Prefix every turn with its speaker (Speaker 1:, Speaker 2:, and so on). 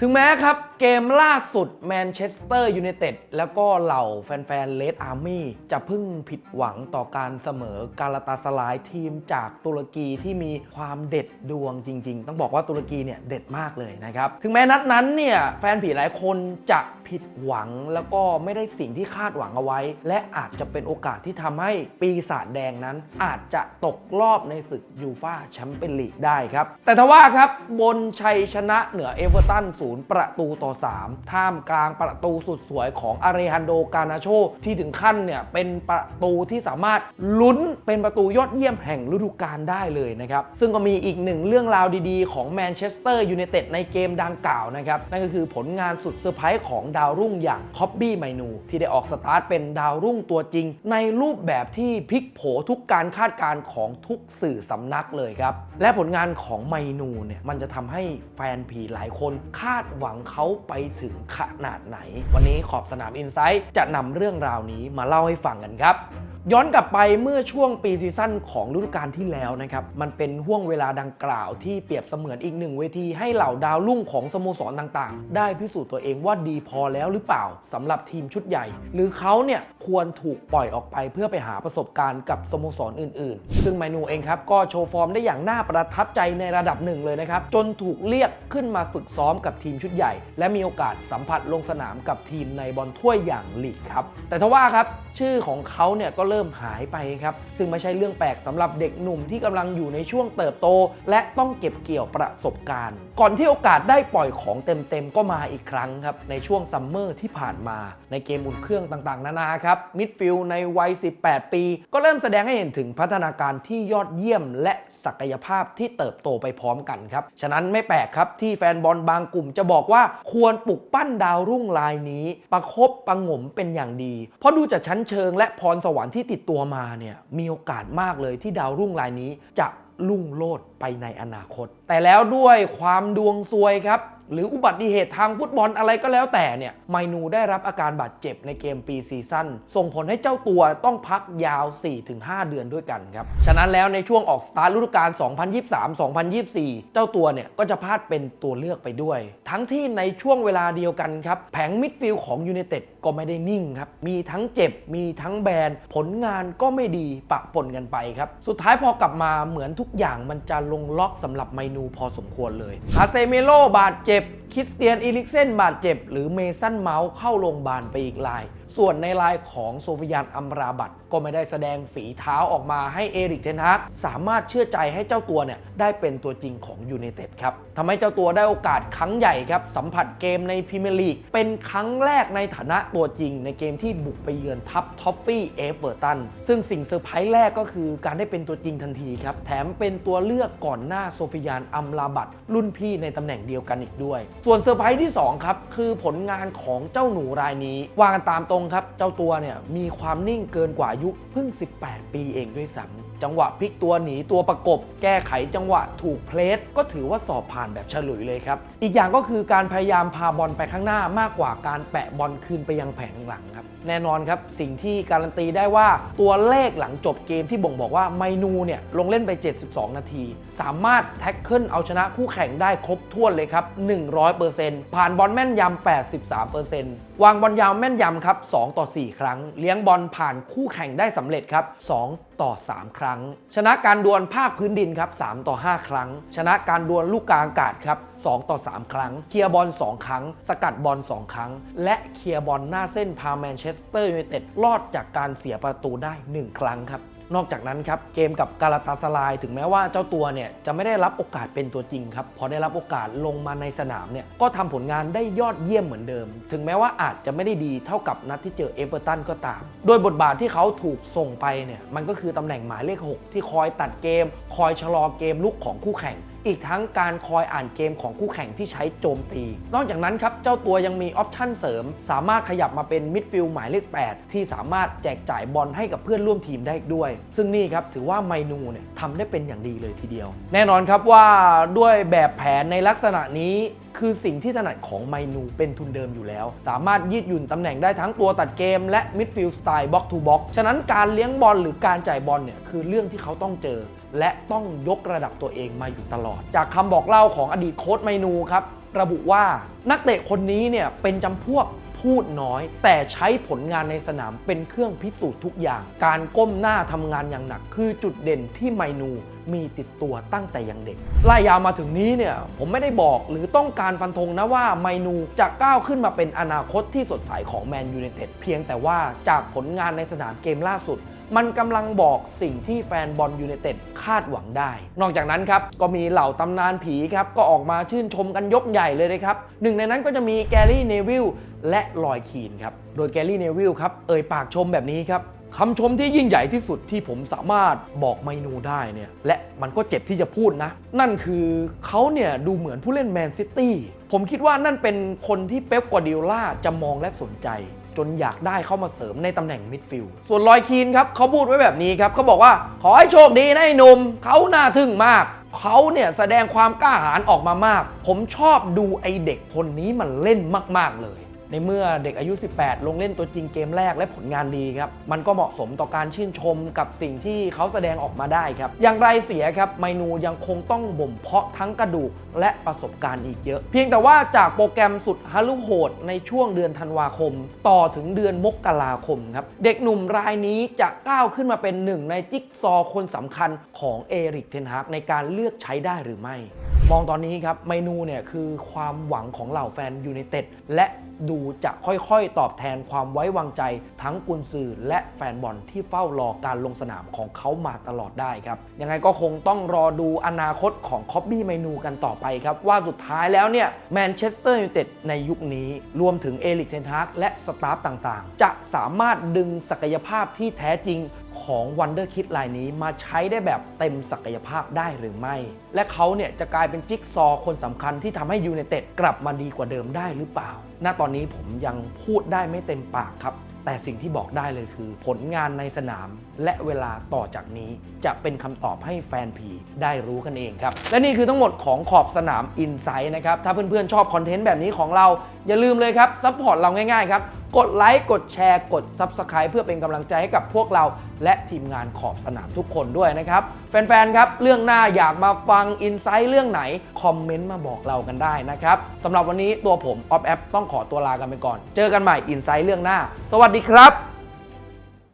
Speaker 1: ถึงแม้ครับเกมล่าสุดแมนเชสเตอร์ยูไนเต็ดแล้วก็เหล่าแฟนๆเลดอาร์มี่จะพิ่งผิดหวังต่อการเสมอกาลาตาสลายทีมจากตุรกีที่มีความเด็ดดวงจริง ๆ ต้องบอกว่าตุรกีเนี่ยเด็ดมากเลยนะครับ ถึงแม้นัดนั้นเนี่ยแฟนผีหลายคนจะผิดหวังแล้วก็ไม่ได้สิ่งที่คาดหวังเอาไว้ และอาจจะเป็นโอกาสที่ทำให้ปีศาจแดงนั้น อาจจะตกรอบในศึกยูฟาแชมเปี้ยนลีกได้ครับแต่ทว่าครับบนชัยชนะเหนือเอเวอร์ตันศูนย์ประตูต่อ3 ท่ามกลางประตูสุดสวยของอาเรฮันโดกานาโช ที่ถึงขั้นเนี่ยเป็นประตูที่สามารถลุ้นเป็นประตูยอดเยี่ยมแห่งฤดูกาลได้เลยนะครับ ซึ่งก็มีอีกหนึ่งเรื่องราวดีๆ ของแมนเชสเตอร์ยูไนเต็ดในเกมดังกล่าวนะครับ นั่นก็คือผลงานสุดเซอร์ไพรส์ของดาวรุ่งอย่างคอบบี้ไมนูที่ได้ออกสตาร์ทเป็นดาวรุ่งตัวจริง ในรูปแบบที่พลิกโผทุกการคาดการณ์ของทุกสื่อสำนักเลยครับและผลงานของไมนูเนี่ยมันจะทำให้แฟนผีหลายคนคาดหวังเขาไปถึงขนาดไหน วันนี้ขอบสนามอินไซต์จะนำเรื่องราวนี้มาเล่าให้ฟังกันครับ ย้อนกลับไปเมื่อช่วงปีซีซั่นของฤดูกาลที่แล้วนะครับ มันเป็นห่วงเวลาดังกล่าวที่เปรียบเสมือนอีกหนึ่งเวทีให้เหล่าดาวรุ่งของสโมสรต่างๆ ได้พิสูจน์ตัวเองว่าดีพอแล้วหรือเปล่าสำหรับทีมชุดใหญ่ หรือเขาเนี่ยควรถูกปล่อยออกไปเพื่อไปหาประสบการณ์กับสโมสรอื่นๆ ซึ่งไมนูเองครับก็โชว์ฟอร์มได้อย่างน่าประทับใจในระดับหนึ่งเลยนะครับจนถูกเรียกขึ้นมาฝึกซ้อมกับทีมชุดใหญ่ และมีโอกาสสัมผัสลงสนามกับทีมในบอลถ้วยอย่างลีกครับแต่ทว่าครับชื่อของเขาเนี่ยก็เริ่มหายไปครับ ซึ่งไม่ใช่เรื่องแปลกสำหรับเด็กหนุ่มที่กำลังอยู่ในช่วงเติบโต และต้องเก็บเกี่ยวประสบการณ์ ก่อนที่โอกาสได้ปล่อยของเต็มๆ ก็มาอีกครั้งครับ ในช่วงซัมเมอร์ที่ผ่านมา ในเกมอุ่นเครื่องต่างๆ นานาครับมิดฟิลในวัย 18 ปี ก็เริ่มแสดงให้เห็นถึงพัฒนาการที่ยอดเยี่ยม และศักยภาพที่เติบโตไปพร้อมกันครับฉะนั้นไม่แปลกครับที่แฟนบอลบางกลุ่มจะบอกว่าควรปลุกปั้นดาวรุ่งรายนี้ ประคบประงมเป็นอย่างดี เพราะดูจากชั้นเชิงและพรสวรรค์ที่ติดตัวมาเนี่ยมีโอกาสมากเลยที่ดาวรุ่งรายนี้จะรุ่งโลดไปในอนาคต แต่แล้วด้วยความดวงซวยครับ หรืออุบัติเหตุทางฟุตบอลอะไรก็แล้วแต่เนี่ยไมนูได้รับอาการบาดเจ็บในเกมปีซีซั่นส่งผลให้เจ้าตัวต้องพักยาว 4-5 เดือนด้วยกันครับ ฉะนั้นแล้วในช่วงออกสตาร์ทฤดูกาล 2023-2024 เจ้าตัวเนี่ยก็จะพลาดเป็นตัวเลือกไปด้วย ทั้งที่ในช่วงเวลาเดียวกันครับแผงมิดฟิลด์ของยูไนเต็ดก็ไม่ได้นิ่งครับมีทั้งเจ็บมีทั้งแบนผลงานก็ไม่ดีปะปนกันไปครับสุดท้ายพอกลับมาเหมือนทุกอย่างมันจะลงล็อกสำหรับไมนูพอสมควรเลยคาเซเมโลบาดเจ็บ คริสเตียนอีลิกเซนบาดเจ็บ หรือเมสันเมาส์เข้าโรงพยาบาลไปอีกราย ส่วนในรายของโซฟิยานอัมราบัตก็ไม่ได้แสดงฝีเท้าออกมาให้เอริกเทนฮากสามารถเชื่อใจให้เจ้าตัวเนี่ยได้เป็นตัวจริงของยูไนเต็ดครับทำให้เจ้าตัวได้โอกาสครั้งใหญ่ครับสัมผัสเกมในพรีเมียร์ลีกเป็นครั้งแรกในฐานะตัวจริง ในเกมที่บุกไปเยือนทัพท็อฟฟี่เอเวอร์ตันซึ่งสิ่งเซอร์ไพรส์แรกก็คือการได้เป็นตัวจริงทันทีครับแถมเป็นตัวเลือกก่อนหน้าโซฟิยานอัมราบัตรุ่นพี่ในตำแหน่งเดียวกันอีกด้วย ส่วนเซอร์ไพรส์ที่สองครับคือผลงานของเจ้าหนูรายนี้วากันตามตรงครับ เจ้าตัวเนี่ยมีความนิ่งเกินกว่ายุเพิ่ง 18 ปีเองด้วยซ้ำจังหวะพลิกตัวหนีตัวประกบ แก้ไขจังหวะถูกเพลสก็ถือว่าสอบผ่านแบบเฉลุยเลยครับ อีกอย่างก็คือการพยายามพาบอลไปข้างหน้ามากกว่าการแปะบอลคืนไปยังแผงหลังครับแน่นอนครับ สิ่งที่การันตีได้ว่าตัวเลขหลังจบเกมที่บ่งบอกว่าไมนูเนี่ยลงเล่นไป 72 นาที สามารถแท็กเกิลเอาชนะคู่แข่งได้ครบถ้วนเลยครับ 100%ผ่านบอลแม่นยำ 83% วางบอลยาวแม่นยำครับ 2 ต่อ 4 ครั้ง เลี้ยงบอลผ่านคู่แข่งได้สำเร็จครับ 2 ต่อ 3 ครั้ง ชนะการดวลภาคพื้นดินครับ 3 ต่อ 5 ครั้ง ชนะการดวลลูกกลางอากาศครับ 2 ต่อ 3 ครั้ง เคลียร์บอล 2 ครั้ง สกัดบอล 2 ครั้ง และเคลียร์บอลหน้าเส้นพาแมนเชสเตอร์ยูไนเต็ดรอดจากการเสียประตูได้ 1 ครั้งครับ นอกจากนั้นครับเกมกับกาลาตาสลาย ถึงแม้ว่าเจ้าตัวเนี่ยจะไม่ได้รับโอกาสเป็นตัวจริงครับพอได้รับโอกาสลงมาในสนามเนี่ยก็ทำผลงานได้ยอดเยี่ยมเหมือนเดิม ถึงแม้ว่าอาจจะไม่ได้ดีเท่ากับนัดที่เจอเอเวอร์ตันก็ตาม โดยบทบาทที่เขาถูกส่งไปเนี่ยมันก็คือตำแหน่งหมายเลข 6 ที่คอยตัดเกม คอยชะลอเกมลุกของคู่แข่ง อีกทั้งการคอยอ่านเกมของคู่แข่งที่ใช้โจมตี นอกจากนั้นครับเจ้าตัวยังมีออปชั่นเสริม สามารถขยับมาเป็นมิดฟิลด์หมายเลข 8 ที่สามารถแจกจ่ายบอลให้กับเพื่อนร่วมทีมได้ด้วย ซึ่งนี่ครับถือว่าไมนูเนี่ยทำได้เป็นอย่างดีเลยทีเดียว แน่นอนครับว่าด้วยแบบแผนในลักษณะนี้ คือสิ่งที่ถนัดของไมนูเป็นทุนเดิมอยู่แล้ว สามารถยืดหยุ่นตำแหน่งได้ทั้งตัวตัดเกมและมิดฟิลด์สไตล์บ็อกทูบ็อกฉะนั้นการเลี้ยงบอลหรือการจ่ายบอลเนี่ยคือเรื่องที่เขาต้องเจอ และต้องยกระดับตัวเองมาอยู่ตลอด จากคำบอกเล่าของอดีตโค้ชไมนูครับ ระบุว่านักเตะคนนี้เนี่ยเป็นจำพวกพูดน้อย แต่ใช้ผลงานในสนามเป็นเครื่องพิสูจน์ทุกอย่าง การก้มหน้าทำงานอย่างหนัก คือจุดเด่นที่ไมนูมีติดตัวตั้งแต่ยังเด็กไล่ยาวมาถึงนี้เนี่ย ผมไม่ได้บอกหรือต้องการฟันธงนะว่าไมนูจะก้าวขึ้นมาเป็นอนาคตที่สดใสของแมนยู i นเต็ดเพียงแต่ว่าจากผลงานในสนามเกมล่าสุด มันกำลังบอกสิ่งที่แฟนบอลยูไนเต็ดคาดหวังได้ นอกจากนั้นครับ ก็มีเหล่าตำนานผีครับ ก็ออกมาชื่นชมกันยกใหญ่เลยนะครับ หนึ่งในนั้นก็จะมีแกรี่เนวิลและลอยคีนครับ โดยแกรี่เนวิลครับ เอ่ยปากชมแบบนี้ครับคำชมที่ยิ่งใหญ่ที่สุดที่ผมสามารถบอกไมนูได้เนี่ย และมันก็เจ็บที่จะพูดนะ นั่นคือเขาเนี่ยดูเหมือนผู้เล่นแมนซิตี้ผมคิดว่านั่นเป็นคนที่เป๊ปกวาดิโอลาจะมองและสนใจ จนอยากได้เข้ามาเสริมในตำแหน่งมิดฟิลด์ส่วนลอยคีนครับเขาพูดไว้แบบนี้ครับเขาบอกว่าขอให้โชคดีนะไอ้หนุ่มเขาน่าทึ่งมากเขาเนี่ยแสดงความกล้าหาญออกมามาก ผมชอบดูไอเด็กคนนี้มันเล่นมาก ๆเลย ในเมื่อเด็กอายุ 18 ลงเล่นตัวจริงเกมแรกและผลงานดีครับ มันก็เหมาะสมต่อการชื่นชมกับสิ่งที่เขาแสดงออกมาได้ครับ อย่างไรเสียครับ ไมนูยังคงต้องบ่มเพาะทั้งกระดูกและประสบการณ์อีกเยอะ เพียงแต่ว่าจากโปรแกรมสุดฮาลุโหดในช่วงเดือนธันวาคม ต่อถึงเดือนมกราคมครับ เด็กหนุ่มรายนี้จะก้าวขึ้นมาเป็นหนึ่งในจิ๊กซอว์คนสำคัญของเอริกเทนฮากในการเลือกใช้ได้หรือไม่ มองตอนนี้ครับเมนูเนี่ยคือความหวังของเหล่าแฟนยูไนเต็ดและ ดูจะค่อยๆ ตอบแทนความไว้วางใจ ทั้งกุนซือและแฟนบอลที่เฝ้ารอการลงสนามของเขามาตลอดได้ครับยังไงก็คงต้องรอดูอนาคตของคอบบี้เมนูกันต่อไปครับ ว่าสุดท้ายแล้วเนี่ยแมนเชสเตอร์ยูไนเต็ดในยุคนี้รวมถึงเอลิกเทนฮากและสตาฟต่างๆ จะสามารถดึงศักยภาพที่แท้จริง ของวันเดอร์คิดลายนี้มาใช้ได้แบบเต็มศักยภาพได้หรือไม่ และเขาเนี่ยจะกลายเป็นจิ๊กซอว์คนสำคัญที่ทำให้ยูไนเต็ดกลับมาดีกว่าเดิมได้หรือเปล่า ณ ตอนนี้ผมยังพูดได้ไม่เต็มปากครับ แต่สิ่งที่บอกได้เลยคือ ผลงานในสนาม และเวลาต่อจากนี้จะเป็นคำตอบให้แฟนผีได้รู้กันเองครับ และนี่คือทั้งหมดของขอบสนามอินไซ h ์นะครับ ถ้าเพื่อนๆชอบคอนเทนต์แบบนี้ของเราอย่าลืมเลยครับซัพพอร์ตเราง่ายๆครับ กดไลค์กดแชร์กด Subscribe เพื่อเป็นกำลังใจให้กับพวกเรา และทีมงานขอบสนามทุกคนด้วยนะครับ แฟนๆครับ เรื่องหน้าอยากมาฟังอินไซต์เรื่องไหน คอมเมนต์มาบอกเรากันได้นะครับสำหรับวันนี้ตัวผมออฟแอปต้องขอตัวลากันไปก่อน เจอกันใหม่อินไซต์เรื่องหน้า สวัสดีครับ